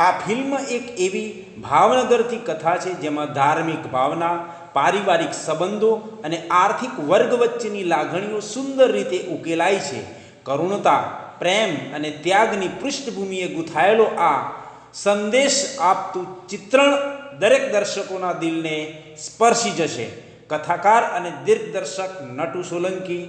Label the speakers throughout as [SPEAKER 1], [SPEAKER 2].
[SPEAKER 1] આ ફિલ્મ એક એવી ભાવનગરથી કથા છે જેમાં ધાર્મિક ભાવના, પારિવારિક સંબંધો અને આર્થિક વર્ગ વચ્ચેની લાગણીઓ સુંદર રીતે ઉકેલાય છે. કરુણતા, પ્રેમ અને ત્યાગની પૃષ્ઠભૂમિએ ગૂંથાયેલો આ સંદેશ આપતું ચિત્રણ દરેક દર્શકોના દિલને સ્પર્શી જશે. કથાકાર અને દિગ્દર્શક નટુ સોલંકી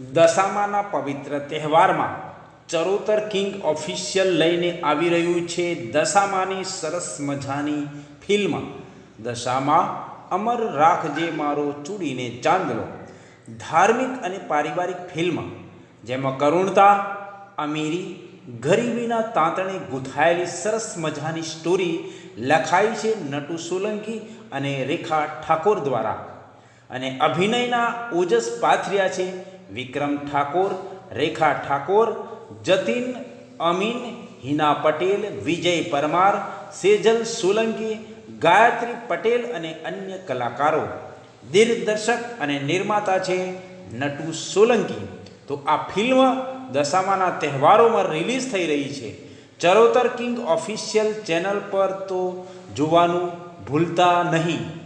[SPEAKER 1] દશામાના પવિત્ર તહેવારમાં ચરોતર કિંગ ઓફિશિયલ લઈને આવી રહ્યું છે દશામાની સરસ મજાની ફિલ્મ. દશામાં અમર રાખજે મારો ચૂડીને ચાંદલો. ધાર્મિક અને પારિવારિક ફિલ્મ. જેમાં કરુણતા, અમીરી, ગરીબીના તાંતણે ગૂંથાયેલી સરસ મજાની સ્ટોરી લખાઈ છે નટુ સોલંકી અને રેખા ઠાકોર દ્વારા. અને અભિનયના ઓજસ પાથર્યા છે વિક્રમ ઠાકોર રેખા ઠાકોર, જતીન, અમીન, હિના પટેલ, વિજય પરમાર, સેજલ સોલંકી, ગાયત્રી પટેલ અને અન્ય કલાકારો. દિગ્દર્શક અને નિર્માતા છે નટુ સોલંકી. તો આ ફિલ્મ દશામાના તહેવારોમાં રિલીઝ થઈ રહી છે. ચરોતર કિંગ ઓફિશિયલ ચેનલ પર તો જોવાનું ભૂલતા નહીં.